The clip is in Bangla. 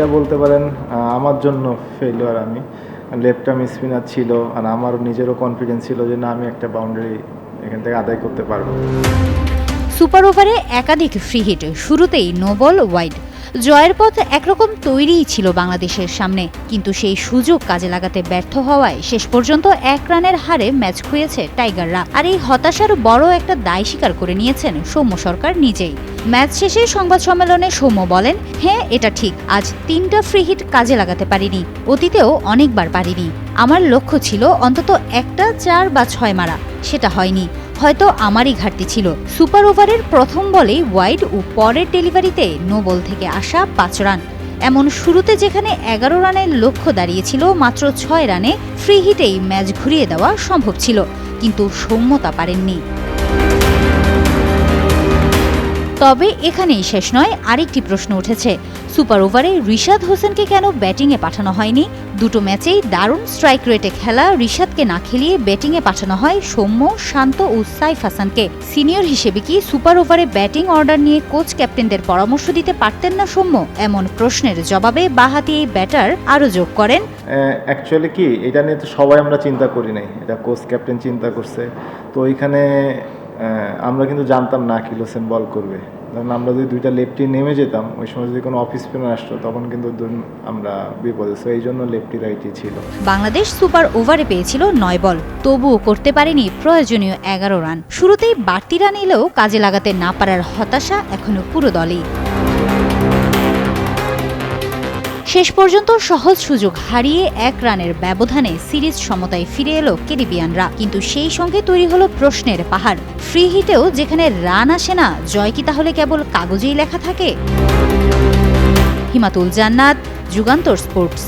এটা বলতে পারেন আমার জন্য ফেলিওর আমি। লেফট আর্ম স্পিনার ছিল আর আমার নিজেরও কনফিডেন্স ছিল যে না, আমি একটা বাউন্ডারি এখান থেকে আদায় করতে পারব। সুপার ওভারে একাধিক ফ্রি হিট শুরুতেই নোবল ওয়াইড জয়ের পথ একরকম তৈরিই ছিল বাংলাদেশের সামনে, কিন্তু সেই সুযোগ কাজে লাগাতে ব্যর্থ হওয়ায় শেষ পর্যন্ত এক রানের হারে ম্যাচ খুঁয়েছে টাইগাররা। আর এই হতাশার বড় একটা দায় স্বীকার করে নিয়েছেন সৌম্য সরকার নিজেই। ম্যাচ শেষে সংবাদ সম্মেলনে সৌম্য বলেন হ্যাঁ এটা ঠিক, আজ তিনটা ফ্রি হিট কাজে লাগাতে পারিনি, অতীতেও অনেকবার পারিনি। আমার লক্ষ্য ছিল অন্তত একটা চার বা ছয় মারা, সেটা হয়নি। হয়তো আমারই ঘাটতি ছিল। সুপার ওভারের প্রথম বলেই ওয়াইড ও পরের ডেলিভারিতে নো বল থেকে আসা পাঁচ রান। এমন শুরুতে যেখানে এগারো রানের লক্ষ্য দাঁড়িয়েছিল, মাত্র ছয় রানে ফ্রি হিটেই ম্যাচ ঘুরিয়ে দেওয়া সম্ভব ছিল, কিন্তু সৌম্যতা পারেননি। তবে এখানেই শেষ নয়, আরেকটি প্রশ্ন উঠেছে। সুপার ওভারে রিশাদ হোসেনকে কেন ব্যাটিংয়ে পাঠানো হয়নি? দুটো ম্যাচেই দারুণ স্ট্রাইক রেটে খেলা রিশাদকে না খেলিয়ে ব্যাটিংয়ে পাঠানো হয় সৌম্য, শান্ত ও সাইফ হাসানকে। সিনিয়র হিসেবে কি সুপার ওভারে ব্যাটিং অর্ডার নিয়ে কোচ ক্যাপ্টেনদের পরামর্শ দিতে পারতেন না সৌম্য? এমন প্রশ্নের জবাবে বাহাতি এই ব্যাটার আরও যোগ করেন। অ্যাকচুয়ালি কি, এটা নিয়ে তো সবাই আমরা চিন্তা করি নাই। এটা কোচ ক্যাপ্টেন চিন্তা করছে। তো ওইখানে আমরা কিন্তু জানতাম না কি লোসেন বল করবে। আমরা যদি দুইটা লেফটি নেমে যেতাম, ওই সময় যদি কোনো অফিস পেনার আসতো, তখন কিন্তু আমরা বিপদে। সো এই জন্য লেফটি রাইটি ছিল। বাংলাদেশ সুপার ওভারে পেয়েছিল নয় বল। তবুও করতে পারেনি প্রয়োজনীয় এগারো রান। শুরুতেই বাড়তি রান এলেও কাজে লাগাতে না পারার হতাশা এখনও পুরো দলেই। শেষ পর্যন্ত সহজ সুযোগ হারিয়ে এক রানের ব্যবধানে সিরিজ সমতায় ফিরে এলো ক্যারিবিয়ানরা। কিন্তু সেই সঙ্গে তৈরি হলো প্রশ্নের পাহাড়। ফ্রি হিটেও যেখানে রান আসে না, জয় কি তাহলে কেবল কাগজেই লেখা থাকে? হিমাতুল জান্নাত, যুগান্তর স্পোর্টস।